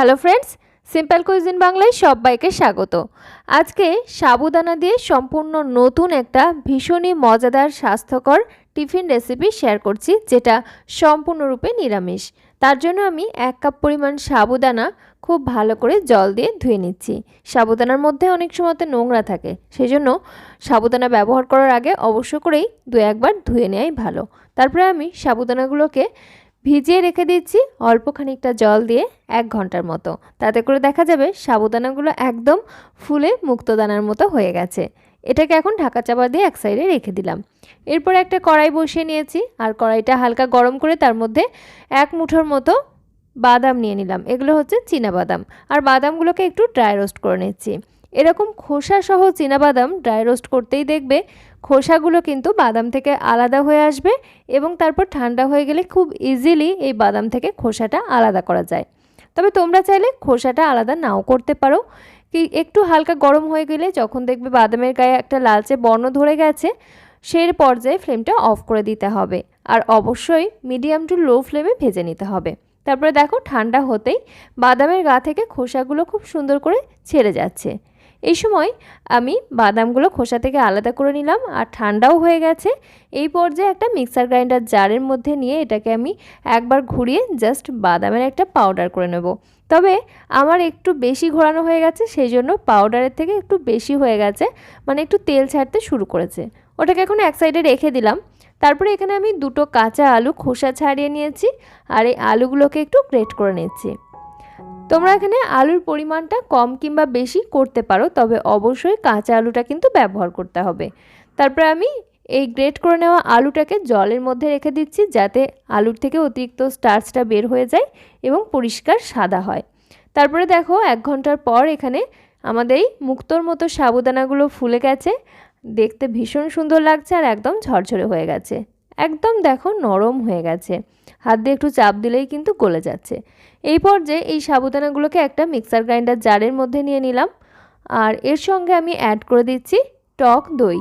Hello friends simple cuisine বাংলায় সবাইকে স্বাগত। আজকে সাবুদানা দিয়ে সম্পূর্ণ নতুন একটা ভীষণই মজাদার, স্বাস্থ্যকর টিফিন রেসিপি শেয়ার করছি, যেটা সম্পূর্ণরূপে নিরামিষ। তার জন্য আমি এক কাপ পরিমাণ সাবুদানা খুব ভালো করে জল দিয়ে ধুয়ে নিচ্ছি। সাবুদানার মধ্যে অনেক সময়তে নোংরা থাকে সেই জন্য সাবুদানা ব্যবহার করার আগে অবশ্য করেই দু একবার ধুয়ে নেওয়াই ভালো। তারপরে আমি সাবুদানাগুলোকে ভিজিয়ে রেখে দিচ্ছি অল্প খানিকটা জল দিয়ে এক ঘণ্টার মতো। তাতে করে দেখা যাবে সাবুদানাগুলো একদম ফুলে মুক্তদানার মতো হয়ে গেছে। এটাকে এখন ঢাকা চাপা দিয়ে এক সাইডে রেখে দিলাম। এরপর একটা কড়াই বসিয়ে নিয়েছি আর কড়াইটা হালকা গরম করে তার মধ্যে এক মুঠোর মতো বাদাম নিয়ে নিলাম। এগুলো হচ্ছে চীনা বাদাম। আর বাদামগুলোকে একটু ড্রাই রোস্ট করে নিচ্ছি। এরকম খোসা সহ বাদাম ড্রাই রোস্ট করতেই দেখবে। খোসাগুলো কিন্তু বাদাম থেকে আলাদা হয়ে আসবে এবং তারপর ঠান্ডা হয়ে গেলে খুব ইজিলি এই বাদাম থেকে খোসাটা আলাদা করা যায়। তবে তোমরা চাইলে খোসাটা আলাদা নাও করতে পারো। কি একটু হালকা গরম হয়ে গেলে যখন দেখবে বাদামের গায়ে একটা লালচে বর্ণ ধরে গেছে, সেই পর্যায়ে ফ্লেমটা অফ করে দিতে হবে। আর অবশ্যই মিডিয়াম টু লো ফ্লেমে ভেজে নিতে হবে। তারপরে দেখো ঠান্ডা হতেই বাদামের গা থেকে খোসাগুলো খুব সুন্দর করে ছেড়ে যাচ্ছে। এই সময় আমি বাদামগুলো খোসা থেকে আলাদা করে নিলাম আর ঠান্ডাও হয়ে গেছে। এই পর্যায়ে একটা মিক্সার গ্রাইন্ডার জারের মধ্যে নিয়ে এটাকে আমি একবার ঘুরিয়ে জাস্ট বাদামের একটা পাউডার করে নেব। তবে আমার একটু বেশি ঘোরানো হয়ে গেছে সেই জন্য পাউডারের থেকে একটু বেশি হয়ে গেছে মানে একটু তেল ছাড়তে শুরু করেছে। ওটাকে এখন এক সাইডে রেখে দিলাম। তারপরে এখানে আমি দুটো কাঁচা আলু খোসা ছাড়িয়ে নিয়েছি আর এই আলুগুলোকে একটু গ্রেট করে নিচ্ছি। তোমরা এখানে আলুর পরিমাণটা কম কিংবা বেশি করতে পারো, তবে অবশ্যই কাঁচা আলুটা কিন্তু ব্যবহার করতে হবে। তারপরে আমি এই গ্রেট করে নেওয়া আলুটাকে জলের মধ্যে রেখে দিচ্ছি, যাতে আলুর থেকে অতিরিক্ত স্টার্চটা বের হয়ে যায় এবং পরিষ্কার সাদা হয়। তারপরে দেখো, এক ঘণ্টার পর এখানে আমাদের এই মুক্তোর মতো সাবুদানাগুলো ফুলে গেছে। দেখতে ভীষণ সুন্দর লাগছে আর একদম ঝরঝরে হয়ে গেছে। একদম দেখো নরম হয়ে গেছে। হাত দিয়ে একটু চাপ দিলেই কিন্তু গলে যাচ্ছে। এই পর্যায়ে এই সাবুদানাগুলোকে একটা মিক্সার গ্রাইন্ডার জারের মধ্যে নিয়ে নিলাম। আর এর সঙ্গে আমি অ্যাড করে দিচ্ছি টক দই।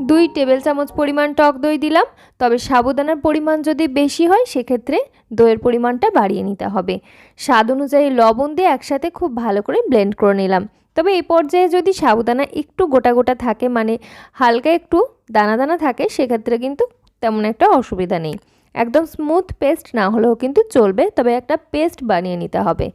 দুই টেবিল চামচ পরিমাণ টক দই দিলাম। তবে সাবুদানার পরিমাণ যদি বেশি হয়, সেক্ষেত্রে দইয়ের পরিমাণটা বাড়িয়ে নিতে হবে। স্বাদ অনুযায়ী লবণ দিয়ে একসাথে খুব ভালো করে ব্লেন্ড করে নিলাম। তবে এই পর্যায়ে যদি সাবুদানা একটু গোটা গোটা থাকে মানে হালকা একটু দানা দানা থাকে, সেক্ষেত্রে কিন্তু তেমন একটা অসুবিধা নেই। একদম স্মুথ পেস্ট না হলেও কিন্তু চলবে, তবে একটা পেস্ট বানিয়ে নিতে হবে।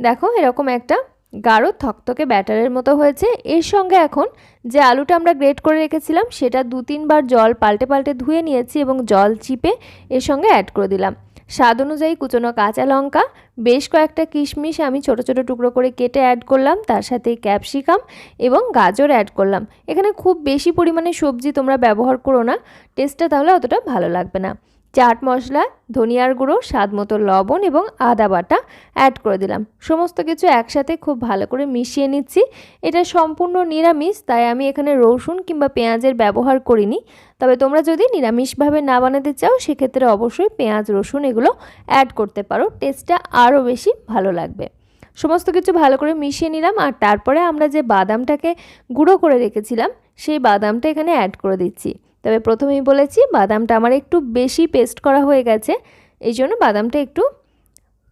দেখো, এরকম একটা গাঢ় থকথকে ব্যাটারের মতো হয়েছে। এর সঙ্গে এখন যে আলুটা আমরা গ্রেট করে রেখেছিলাম, সেটা দু তিনবার জল পাল্টে পাল্টে ধুয়ে নিয়েছি এবং জল চিপে এর সঙ্গে অ্যাড করে দিলাম। স্বাদ অনুযায়ী কুচনো কাঁচা লঙ্কা, বেশ কয়েকটা কিশমিশ আমি ছোট ছোট টুকরো করে কেটে অ্যাড করলাম, তার সাথে ক্যাপসিকাম এবং গাজর অ্যাড করলাম। এখানে খুব বেশি পরিমাণে সবজি তোমরা ব্যবহার করো না টেস্টটা তাহলে অতটা ভালো লাগবে না। চাট মশলা, ধনিয়ার গুঁড়ো, স্বাদ মতো লবণ এবং আদা বাটা অ্যাড করে দিলাম। সমস্ত কিছু একসাথে খুব ভালো করে মিশিয়ে নিচ্ছি। এটা সম্পূর্ণ নিরামিষ, তাই আমি এখানে রসুন কিংবা পেঁয়াজের ব্যবহার করিনি। তবে তোমরা যদি নিরামিষভাবে না বানাতে চাও, সেক্ষেত্রে অবশ্যই পেঁয়াজ, রসুন এগুলো অ্যাড করতে পারো। টেস্টটা আরও বেশি ভালো লাগবে। সমস্ত কিছু ভালো করে মিশিয়ে নিলাম, আর তারপরে আমরা যে বাদামটাকে গুঁড়ো করে রেখেছিলাম, সেই বাদামটা এখানে অ্যাড করে দিচ্ছি। তবে প্রথমেই বলেছি বাদামটা আমার একটু বেশি পেস্ট করা হয়ে গেছে, এই জন্য বাদামটা একটু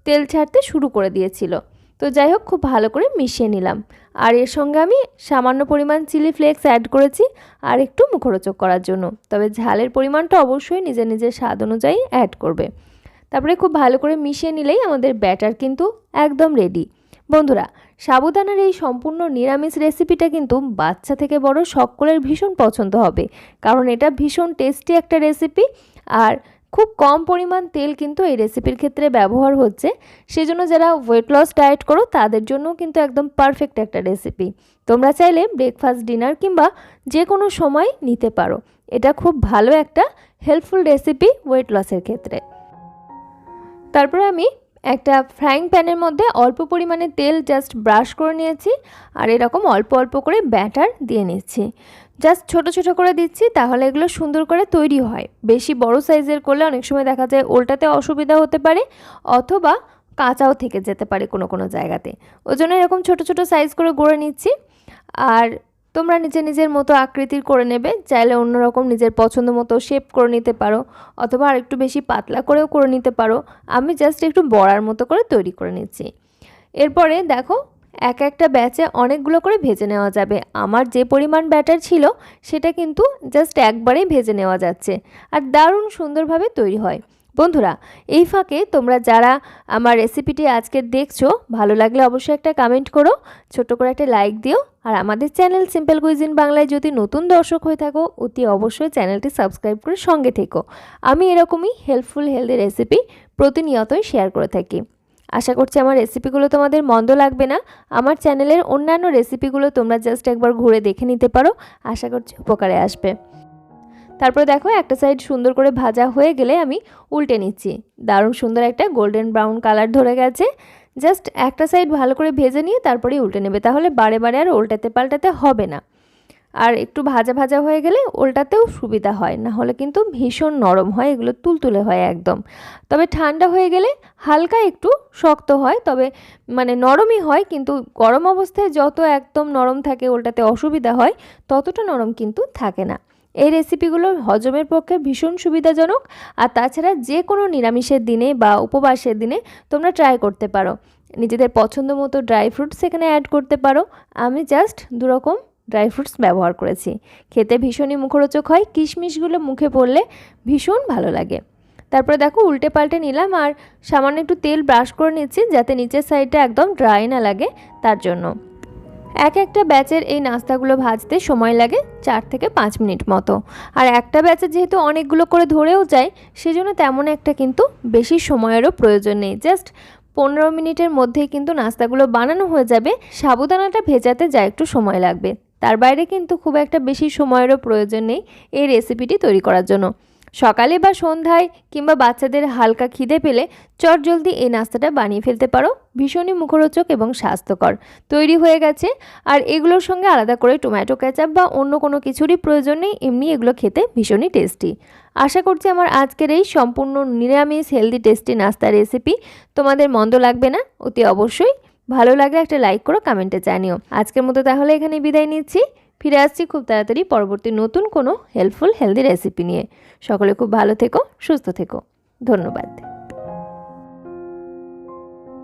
তেল ছাড়তে শুরু করে দিয়েছিল। তো যাই হোক, খুব ভালো করে মিশিয়ে নিলাম। আর এর সঙ্গে আমি সামান্য পরিমাণ চিলি ফ্লেক্স অ্যাড করেছি আর একটু মুখরোচক করার জন্য। তবে ঝালের পরিমাণটা অবশ্যই নিজের নিজের স্বাদ অনুযায়ী অ্যাড করবে। তারপরে খুব ভালো করে মিশিয়ে নিলেই আমাদের ব্যাটার কিন্তু একদম রেডি বন্ধুরা, সাবুদানার এই সম্পূর্ণ নিরামিষ রেসিপিটা কিন্তু বাচ্চা থেকে বড় সকলের ভীষণ পছন্দ হবে। কারণ এটা ভীষণ টেস্টি একটা রেসিপি আর খুব কম পরিমাণ তেল কিন্তু এই রেসিপির ক্ষেত্রে ব্যবহার হচ্ছে। সেজন্য যারা ওয়েট লস ডায়েট করো, তাদের জন্য কিন্তু একদম পারফেক্ট একটা রেসিপি। তোমরা চাইলে ব্রেকফাস্ট ডিনার কিংবা যে কোনো সময় নিতে পারো। এটা খুব ভালো একটা হেল্পফুল রেসিপি ওয়েট লসের ক্ষেত্রে। তারপরে আমি একটা ফ্রাইং প্যানের মধ্যে অল্প পরিমাণে তেল জাস্ট ব্রাশ করে নিয়েছি আর এরকম অল্প অল্প করে ব্যাটার দিয়ে নিচ্ছি। জাস্ট ছোট ছোট করে দিচ্ছি তাহলে এগুলো সুন্দর করে তৈরি হয়। বেশি বড় সাইজের করলে অনেক সময় দেখা যায় ওলটাতে অসুবিধা হতে পারে অথবা কাঁচাও থেকে যেতে পারে কোনো কোনো জায়গাতে। ওই জন্য এরকম ছোট ছোট সাইজ করে গড়ে নিচ্ছি। আর তোমরা নিজে নিজের মতো আকৃতির করে নেবে, চাইলে অন্যরকম নিজের পছন্দ মতো শেপ করে নিতে পারো, অথবা আরেকটু বেশি পাতলা করেও করে নিতে পারো। আমি জাস্ট একটু বড়ার মতো করে তৈরি করে নিচ্ছি। এরপরে দেখো, এক একটা ব্যাচে অনেকগুলো করে ভেজে নেওয়া যাবে। আমার যে পরিমাণ ব্যাটার ছিল, সেটা কিন্তু জাস্ট একবারেই ভেজে নেওয়া যাচ্ছে। আর দারুণ সুন্দরভাবে তৈরি হয়। বন্ধুরা, এই ফাঁকে তোমরা যারা আমার রেসিপিটি আজকে দেখছ, ভালো লাগলে অবশ্যই একটা কমেন্ট করো ছোট করে একটা লাইক দিও, আর আমাদের চ্যানেল সিম্পল কুইজিন বাংলায় যদি নতুন দর্শক হয়ে থাকো, অতি অবশ্যই চ্যানেলটি সাবস্ক্রাইব করে সঙ্গে থেকো। আমি এরকমই হেল্পফুল হেলদি রেসিপি প্রতিনিয়তই শেয়ার করে থাকি। আশা করছি আমার রেসিপিগুলো তোমাদের মন্দ লাগবে না। আমার চ্যানেলের অন্যান্য রেসিপিগুলো তোমরা জাস্ট একবার ঘুরে দেখে নিতে পারো। আশা করছি উপকারে আসবে। তারপরে দেখো একটা সাইড সুন্দর করে ভাজা হয়ে গেলে আমি উল্টে নিচ্ছি। দারুণ সুন্দর একটা গোল্ডেন ব্রাউন কালার ধরে গেছে। জাস্ট একটা সাইড ভালো করে ভেজে নিয়ে তারপরেই উল্টে নেবে। তাহলে বারে বারে আর উল্টাতে পাল্টাতে হবে না। আর একটু ভাজা ভাজা হয়ে গেলে উল্টাতেও সুবিধা হয়। না হলে কিন্তু ভীষণ নরম হয়, এগুলো তুলতুলে হয় একদম। তবে ঠান্ডা হয়ে গেলে হালকা একটু শক্ত হয়, তবে মানে নরমই হয়, কিন্তু গরম অবস্থায় যত একদম নরম থাকে, উল্টাতে অসুবিধা হয়, ততটা নরম কিন্তু থাকে না। এই রেসিপিগুলো হজমের পক্ষে ভীষণ সুবিধাজনক। আর তাছাড়া যে কোনো নিরামিষের দিনে বা উপবাসের দিনে তোমরা ট্রাই করতে পারো। নিজেদের পছন্দ মতো ড্রাই ফ্রুটস এখানে অ্যাড করতে পারো। আমি জাস্ট দুরকম ড্রাই ফ্রুটস ব্যবহার করেছি। খেতে ভীষণই মুখরোচক হয়, কিশমিশগুলো মুখে পড়লে ভীষণ ভালো লাগে। তারপরে দেখো উল্টে পাল্টে নিলাম আর সামান্য একটু তেল ব্রাশ করে নিচ্ছি যাতে নিচের সাইডটা একদম ড্রাই না লাগে তার জন্য। এক একটা ব্যাচের এই নাস্তাগুলো ভাজতে সময় লাগে চার থেকে পাঁচ মিনিট মতো। আর একটা ব্যাচে যেহেতু অনেকগুলো করে ধরেও যায়, সেজন্য তেমন একটা কিন্তু বেশি সময়েরও প্রয়োজন নেই। জাস্ট পনেরো মিনিটের মধ্যেই কিন্তু নাস্তাগুলো বানানো হয়ে যাবে, সাবুদানাটা ভেজাতে যা একটু সময় লাগবে। তার বাইরে কিন্তু খুব একটা বেশি সময়েরও প্রয়োজন নেই এই রেসিপিটি তৈরি করার জন্য। সকালে বা সন্ধ্যায় কিংবা বাচ্চাদের হালকা খিদে পেলে চট জলদি এই নাস্তাটা বানিয়ে ফেলতে পারো। ভীষণই মুখরোচক এবং স্বাস্থ্যকর। তৈরি হয়ে গেছে। আর এগুলোর সঙ্গে আলাদা করে টমেটো ক্যাচাপ বা অন্য কোনো কিছুরই প্রয়োজন নেই। এমনি এগুলো খেতে ভীষণই টেস্টি। আশা করছি আমার আজকের এই সম্পূর্ণ নিরামিষ হেলদি টেস্টি নাস্তা রেসিপি তোমাদের মন্দ লাগবে না? অতি অবশ্যই। ভালো লাগলে একটা লাইক করো, কমেন্টে জানিও। আজকের মতো তাহলে এখানে বিদায় নিচ্ছি। ফিরে আসছি খুব তাড়াতাড়ি পরবর্তী নতুন কোনো হেল্পফুল হেলদি রেসিপি নিয়ে। সকলে খুব ভালো থেকো, সুস্থ থেকো। ধন্যবাদ।